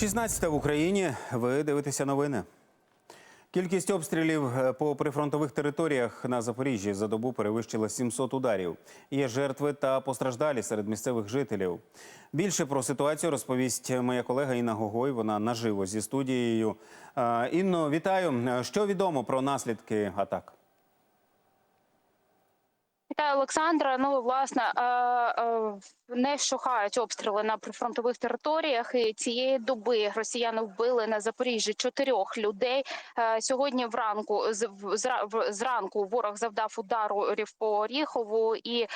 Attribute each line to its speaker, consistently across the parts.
Speaker 1: 16 в Україні. Ви дивитеся новини. Кількість обстрілів е, по прифронтових територіях на Запоріжжі за добу перевищила 700 ударів. Є жертви та постраждалі серед місцевих жителів. Більше про ситуацію розповість моя колега Інна Гогой. Вона наживо зі студією. Е, Інно, вітаю. Е, Що відомо про наслідки атак?
Speaker 2: Вітаю, Олександра. Ну власне е, е, не вщухають обстріли на прифронтових територіях. І цієї доби росіяни вбили на Запоріжжі чотирьох людей. Е, Сьогодні вранку зранку ворог завдав ударів по Оріхову, і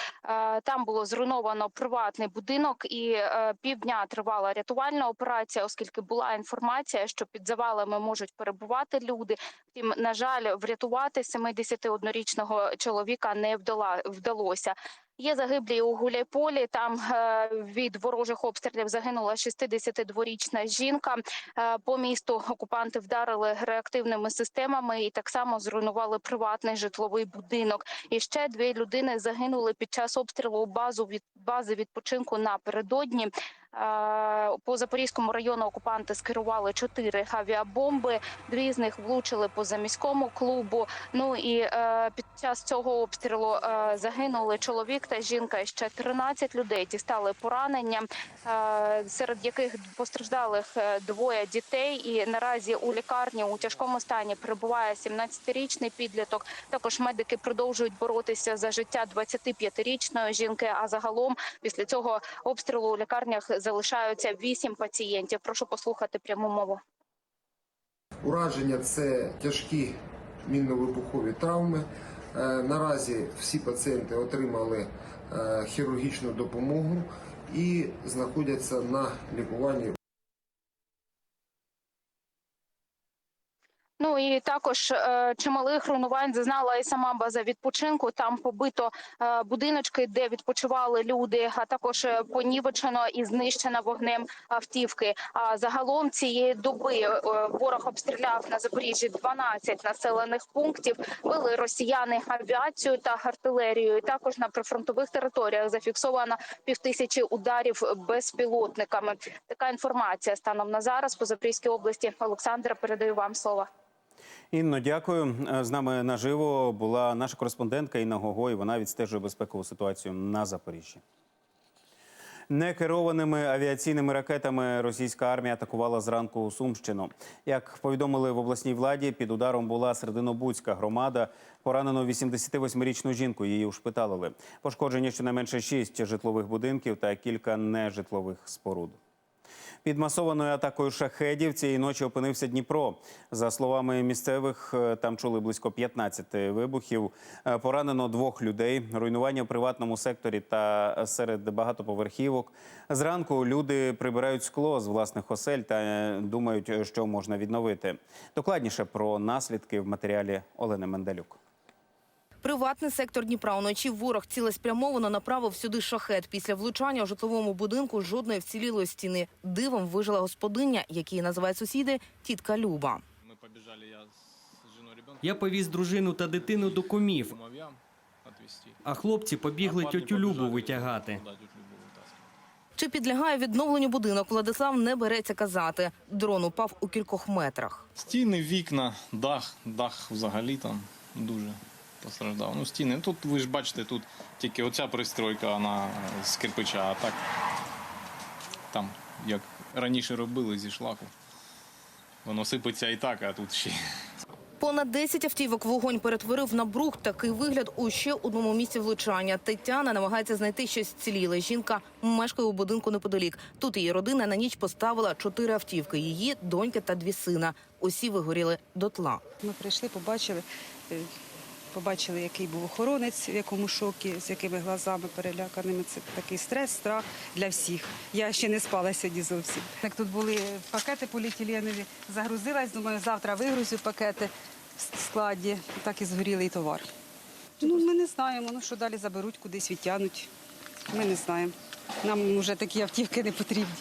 Speaker 2: там було зруйновано приватний будинок. І півдня тривала рятувальна операція, оскільки була інформація, що під завалами можуть перебувати люди. Втім, на жаль, врятувати 71-річного чоловіка не вдала вдалося. Є загиблі у Гуляйполі. Там е, від ворожих обстрілів загинула 62-річна жінка. Е, по місту окупанти вдарили реактивними системами і так само зруйнували приватний житловий будинок. І ще дві людини загинули під час обстрілу базу від бази відпочинку напередодні. Е, По Запорізькому району окупанти скерували чотири авіабомби. Дві з них влучили по заміському клубу. Ну і під час цього обстрілу загинули чоловік та жінка. Ще 13 людей дістали поранення, е, серед яких постраждалих е, двоє дітей. І наразі у лікарні у тяжкому стані перебуває 17-річний підліток. Також медики продовжують боротися за життя 25-річної жінки. А загалом після цього обстрілу у лікарнях залишаються 8 пацієнтів. Прошу послухати пряму мову.
Speaker 3: Ураження це тяжкі мінно-вибухові травми. Е, Наразі всі пацієнти отримали е, хірургічну допомогу і знаходяться на лікуванні
Speaker 2: Ну і також е, чималих руйнувань зазнала і сама база відпочинку. Там побито е, будиночки, де відпочивали люди, а також е, понівечено і знищено вогнем автівки. А загалом цієї доби ворог обстріляв на Запоріжжі 12 населених пунктів. Били росіяни авіацію та артилерію. І Також на прифронтових територіях зафіксовано півтисячі ударів безпілотниками. Така інформація станом на зараз по Запорізькій області. Олександра, передаю вам слово.
Speaker 1: Інно, дякую. Е, З нами наживо була наша кореспондентка Інна Гогой. Вона відстежує безпекову ситуацію на Запоріжжі. Некерованими авіаційними ракетами російська армія атакувала зранку Сумщину. Як повідомили в обласній владі, під ударом була Серединобудська громада. Поранено 88-річну жінку. Її ушпиталили. Пошкоджені щонайменше шість житлових будинків та кілька нежитлових споруд. Під масованою атакою шахедів цієї ночі опинився Дніпро. За словами місцевих, е, там чули близько 15 вибухів. Е, Поранено двох людей. Руйнування в приватному секторі та серед багатоповерхівок. Зранку люди прибирають скло з власних осель та е, думають, що можна відновити. Докладніше про наслідки в матеріалі Олени Менделюк.
Speaker 4: Приватний сектор Дніпра уночі ворог цілеспрямовано направив сюди шахет. Після влучання у житловому будинку жодної вцілілої стіни. Дивом вижила господиня, який називають сусіди тітка Люба.
Speaker 5: Мы побежали, я с женой
Speaker 6: Я повіз дружину та дитину до кумів, а хлопці побігли тьотю Любу витягати.
Speaker 4: Чи підлягає відновленню будинок, Владислав не береться казати. Дрон упав у кількох метрах.
Speaker 5: Стіни, вікна, дах, дах взагалі там дуже постраждав. Ну, стіни, тут ви ж бачите, тут тільки оця пристройка, вона з кирпича, а так там, як раніше робили зі шлаку. Воно сипеться і так, а тут ще.
Speaker 4: Понад 10 автівок вогонь перетворив на брух. Такий вигляд у ще одному місці влучання. Тетяна намагається знайти щось ціліле. Жінка мешкає у будинку неподалік. Тут її родина на ніч поставила чотири автівки. Її донька та дві сина. Усі вигоріли дотла.
Speaker 7: Ми прийшли, побачили, е, побачили, який був охоронець, в якому шокі, з якими глазами переляканими. Це такий стрес, страх для всіх. Я ще не спала сьогодні зовсім. Як тут були пакети поліетиленові, загрузилась, думаю, завтра вигрузю пакети в складі, так і згорілий товар. Ну, ми не знаємо, ну що далі заберуть, кудись відтягнуть. Ми не знаємо. Нам вже такі автівки не потрібні.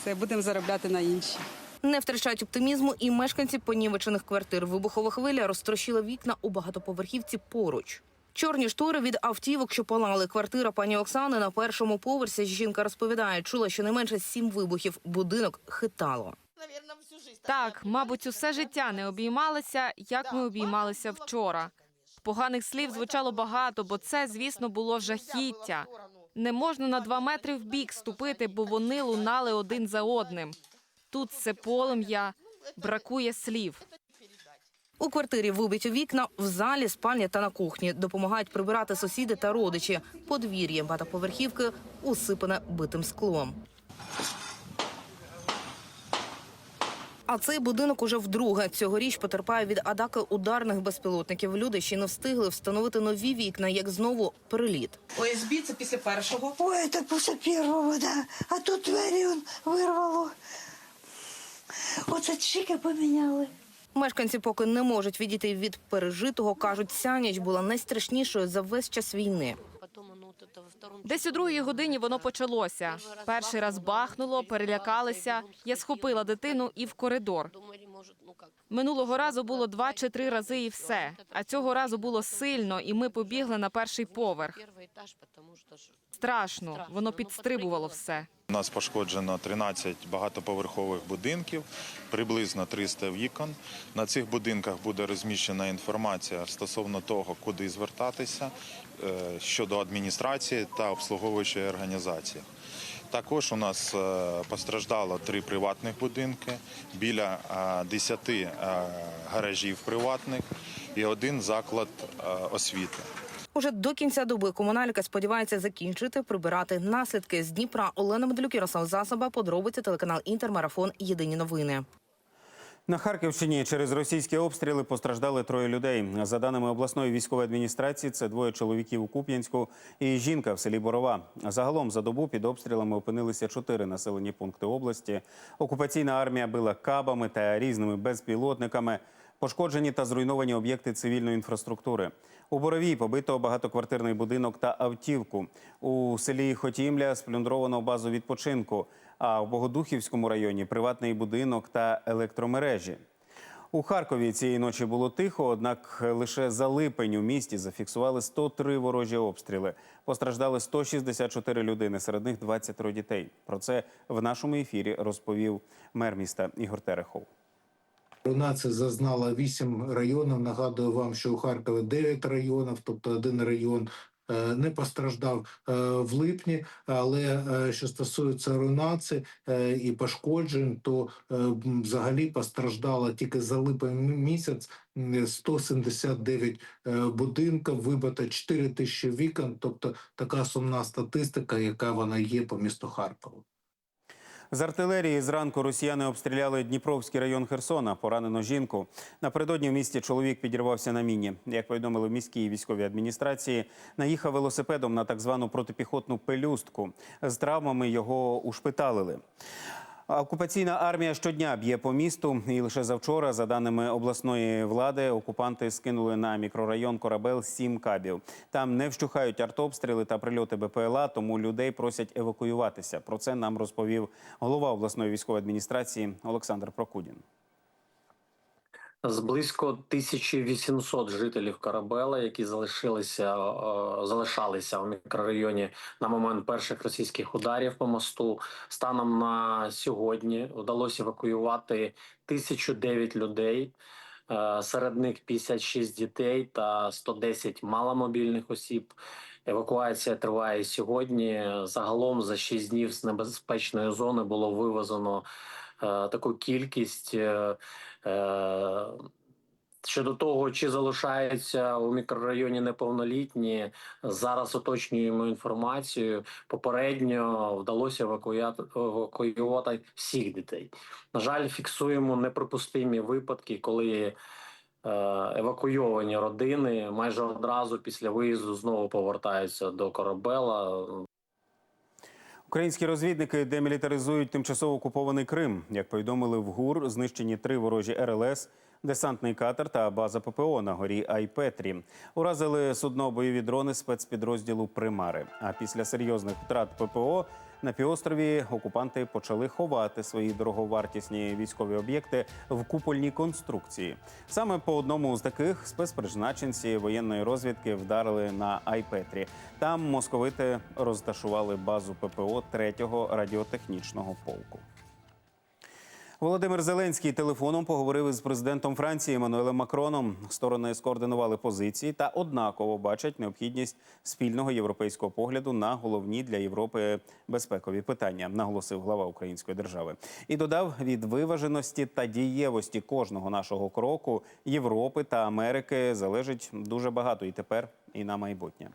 Speaker 7: Все, будемо заробляти на інші.
Speaker 4: Не втрачають оптимізму і мешканці понівечених квартир. Вибухова хвиля розтрощила вікна у багатоповерхівці поруч. Чорні штори від автівок, що палали. Квартира пані Оксани на першому поверсі. Жінка розповідає, чула щонайменше сім вибухів. Будинок хитало.
Speaker 8: Так, мабуть, усе життя не обіймалися, як ми обіймалися вчора. Поганих слів звучало багато, бо це, звісно, було жахіття. Не можна на два метри в бік ступити, бо вони лунали один за одним. Тут це полум'я, бракує слів.
Speaker 4: У квартирі вибиті вікна, в залі, спальні та на кухні. Допомагають прибирати сусіди та родичі. Подвір'я багатоповерхівки усипане битим склом. А цей будинок уже вдруге цьогоріч потерпає від атаки ударних безпілотників. Люди ще не встигли встановити нові вікна, як знову переліт.
Speaker 9: ОСБ це після першого.
Speaker 10: Ой, это после первого, да. А тут двері вирвало. Оце чики поміняли.
Speaker 4: Мешканці поки не можуть відійти від пережитого. кажуть, ця ніч була найстрашнішою за весь час війни.
Speaker 8: Десь у другій годині воно почалося. Перший раз бахнуло, перелякалися. Я схопила дитину і в коридор. Минулого разу було два чи три рази і все. А цього разу було сильно, і ми побігли на перший поверх. Страшно, воно підстрибувало все.
Speaker 11: У нас пошкоджено 13 багатоповерхових будинків, приблизно 300 вікон. На цих будинках буде розміщена інформація стосовно того, куди звертатися е, щодо адміністрації та обслуговуючої організації. Також у нас е, постраждало три приватних будинки, біля е, 10 е, гаражів приватних і один заклад освіти.
Speaker 4: Уже до кінця доби комунальника сподівається закінчити прибирати наслідки з Дніпра. Олена Медлюк, Ярослав Засоба, подробиці телеканал Інтермарафон. Єдині новини.
Speaker 1: На Харківщині через російські обстріли постраждали троє людей. За даними обласної військової адміністрації, це двоє чоловіків у Куп'янську і жінка в селі Борова. Загалом за добу під обстрілами опинилися чотири населені пункти області. Окупаційна армія била кабами та різними безпілотниками. Пошкоджені та зруйновані об'єкти цивільної інфраструктури. У Боровій побито багатоквартирний будинок та автівку. У селі Хотімля сплюндровано базу відпочинку. А в Богодухівському районі приватний будинок та електромережі. У Харкові цієї ночі було тихо, однак лише за липень у місті зафіксували 103 ворожі обстріли. Постраждали 164 людини, серед них 20 дітей. Про це в нашому ефірі розповів мер міста Ігор Терехов.
Speaker 12: Руйнації зазнала 8 районів. Нагадую вам, що у Харкові 9 районів, тобто один район е, не постраждав е, в липні. Але е, що стосується руйнації і пошкоджень, то взагалі постраждало тільки за липень місяць м, 179 е, будинків, вибито 4 тисячі вікон. Тобто така сумна статистика, яка вона є по місту Харкову.
Speaker 1: З артилерії зранку росіяни обстріляли Дніпровський район Херсона. Поранено жінку. Напередодні в місті чоловік підірвався на міні. Як повідомили в міській військовій адміністрації, наїхав велосипедом на так звану протипіхотну пелюстку. З травмами його ушпиталили. Окупаційна армія щодня б'є по місту, і лише завчора, за даними обласної влади, окупанти скинули на мікрорайон Корабел сім кабів. Там не вщухають артобстріли та прильоти БПЛА, тому людей просять евакуюватися. Про це нам розповів голова обласної військової адміністрації Олександр Прокудін.
Speaker 13: З близько 1800 жителів Карабела, які залишилися е, залишалися в мікрорайоні на момент перших російських ударів по мосту. Станом на сьогодні вдалося евакуювати 1009 людей. Е, Серед них 56 дітей та 110 маломобільних осіб. Евакуація триває сьогодні. Загалом за 6 днів з небезпечної зони було вивезено е, таку кількість. Щодо того, чи залишаються у мікрорайоні неповнолітні, зараз уточнюємо інформацію. Попередньо вдалося евакуювати всіх дітей. На жаль, фіксуємо неприпустимі випадки, коли е, евакуйовані родини майже одразу після виїзду знову повертаються до корабела.
Speaker 1: Українські розвідники демілітаризують тимчасово окупований Крим. Як повідомили в ГУР, знищені три ворожі РЛС, десантний катер та база ППО на горі Айпетрі. Уразили судно бойові дрони спецпідрозділу Примари. А після серйозних втрат ППО на півострові окупанти почали ховати свої дороговартісні військові об'єкти в купольній конструкції. Саме по одному з таких спецпризначенці воєнної розвідки вдарили на Айпетрі. Там московити розташували базу ППО 3-го радіотехнічного полку. Володимир Зеленський телефоном поговорив із президентом Франції Еммануелем Макроном. Сторони скоординували позиції та однаково бачать необхідність спільного європейського погляду на головні для Європи безпекові питання, наголосив глава української держави. І додав від виваженості та дієвості кожного нашого кроку Європи та Америки залежить дуже багато і тепер, і на майбутнє.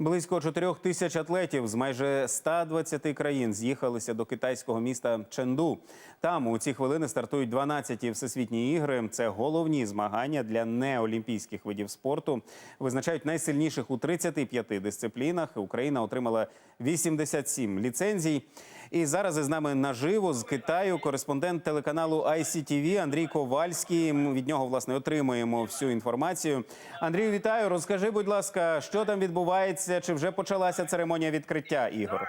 Speaker 1: Близько 4 тисяч атлетів з майже 120 країн з'їхалися до китайського міста Ченду. Там у ці хвилини стартують 12-ті всесвітні ігри. Це головні змагання для неолімпійських видів спорту. Визначають найсильніших у 35 дисциплінах. Україна отримала 87 ліцензій. І зараз із нами наживо з Китаю кореспондент телеканалу ICTV Андрій Ковальський. Ми Від нього власне отримуємо всю інформацію. Андрію, вітаю. Розкажи, будь ласка, що там відбувається? Чи вже почалася церемонія відкриття ігор?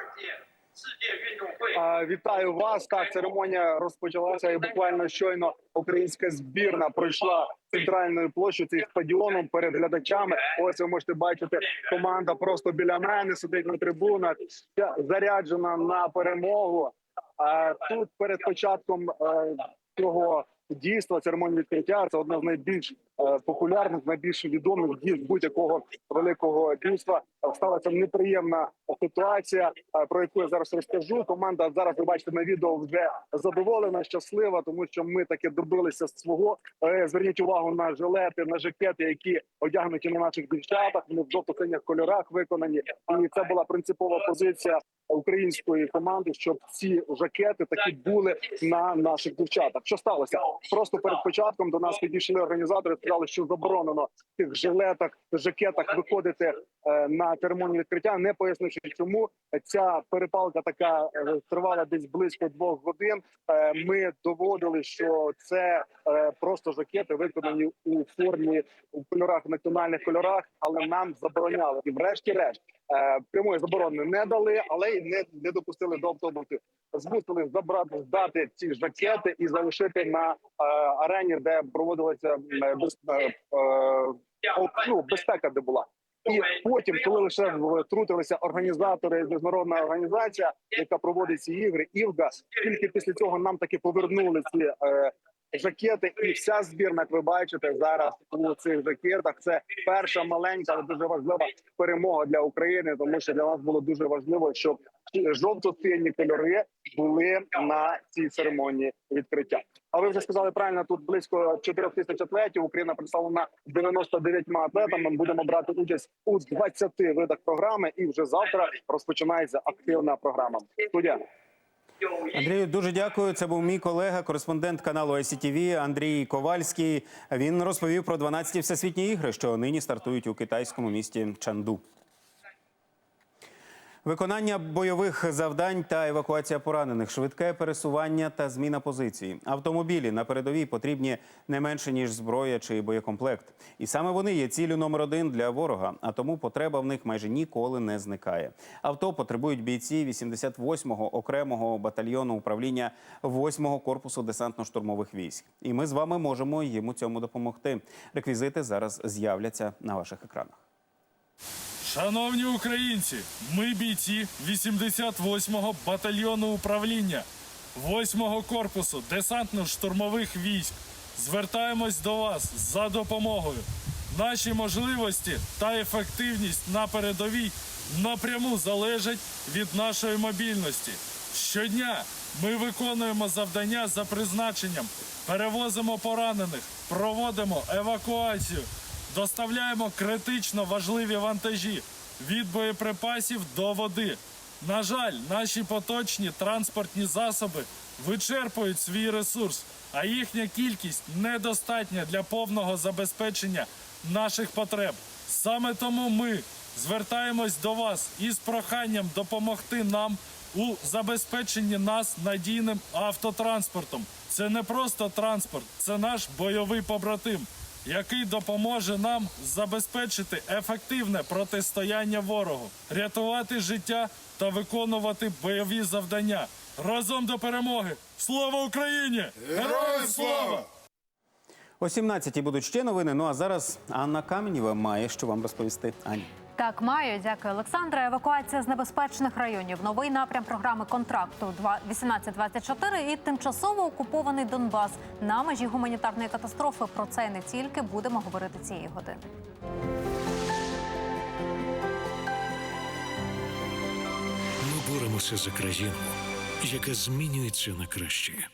Speaker 14: Вітаю вас. Так, церемонія розпочалася і буквально щойно українська збірна пройшла центральною площею цим стадіоном перед глядачами. Ось ви можете бачити, команда просто біля мене сидить на трибунах, заряджена на перемогу. А тут перед початком е, цього дійства церемонії відкриття це одна з найбільш е, популярних, найбільш відомих дій будь-якого великого дійства. Сталася неприємна ситуація, е, про яку я зараз розкажу. Команда зараз ви бачите на відео вже задоволена, щаслива, тому що ми таки добилися свого. Е, Зверніть увагу на жилети, на жакети, які одягнуті на наших дівчатах. Вони в жовто-синіх кольорах виконані. І це була принципова позиція української команди, щоб ці жакети такі були на наших дівчатах. Що сталося? Просто перед початком до нас підійшли організатори, сказали, що заборонено в тих жилетах, жакетах виходити е, на церемонію відкриття, не пояснивши, чому ця перепалка така е, тривала десь близько двох годин. Е, Ми доводили, що це просто жакети виконані у формі у кольорах національних кольорах, але нам забороняли і, врешті-решт, е, прямої заборони не дали, але й не, не допустили до автобусів. Змусили забрати здати ці жакети і залишити на е, арені, де проводилася е, е, е, ну, безпека, де була. І потім, коли лише втрутилися організатори, міжнародна організація, яка проводить ці ігри, ІВГА, тільки після цього нам таки повернули ці е, жакети, і вся збірна, як ви бачите, зараз у цих жакетах. Це перша маленька, але дуже важлива перемога для України, тому що для нас було дуже важливо, щоб жовто-сині кольори були на цій церемонії відкриття. А ви вже сказали правильно, тут близько 4 тисяч атлетів. Україна представлена 99 атлетами. Ми будемо брати участь у 20 видах програми, і вже завтра розпочинається активна програма. Студія.
Speaker 1: Андрію, дуже дякую. Це був мій колега, кореспондент каналу ICTV Андрій Ковальський. Він розповів про 12-ті всесвітні ігри, що нині стартують у китайському місті Чанду. Виконання бойових завдань та евакуація поранених, швидке пересування та зміна позиції. Автомобілі на передовій потрібні не менше ніж зброя чи боєкомплект. І саме вони є ціллю номер один для ворога. А тому потреба в них майже ніколи не зникає. Авто потребують бійці 88-го окремого батальйону управління 8-го корпусу десантно-штурмових військ. І ми з вами можемо їм у цьому допомогти. Реквізити зараз з'являться на ваших екранах.
Speaker 15: Шановні українці, ми бійці 88-го батальйону управління 8-го корпусу десантно-штурмових військ. Звертаємось до вас за допомогою. Наші можливості та ефективність на передовій напряму залежать від нашої мобільності. Щодня ми виконуємо завдання за призначенням, перевозимо поранених, проводимо евакуацію. Доставляємо критично важливі вантажі від боєприпасів до води. На жаль, наші поточні транспортні засоби вичерпують свій ресурс, а їхня кількість недостатня для повного забезпечення наших потреб. Саме тому ми звертаємось до вас із проханням допомогти нам у забезпеченні нас надійним автотранспортом. Це не просто транспорт, це наш бойовий побратим який допоможе нам забезпечити ефективне протистояння ворогу, рятувати життя та виконувати бойові завдання. Разом до перемоги! Слава Україні! Героям слава!
Speaker 1: О 17-й будуть ще новини. Ну а зараз Анна Каменєва має що вам розповісти. Аня.
Speaker 16: Так, маю. Дякую, Олександра. Евакуація з небезпечних районів. Новий напрям програми контракту 1824 і тимчасово окупований Донбас на межі гуманітарної катастрофи. Про це не тільки будемо говорити цієї години.
Speaker 5: Ми боремося за країну, яка змінюється на краще.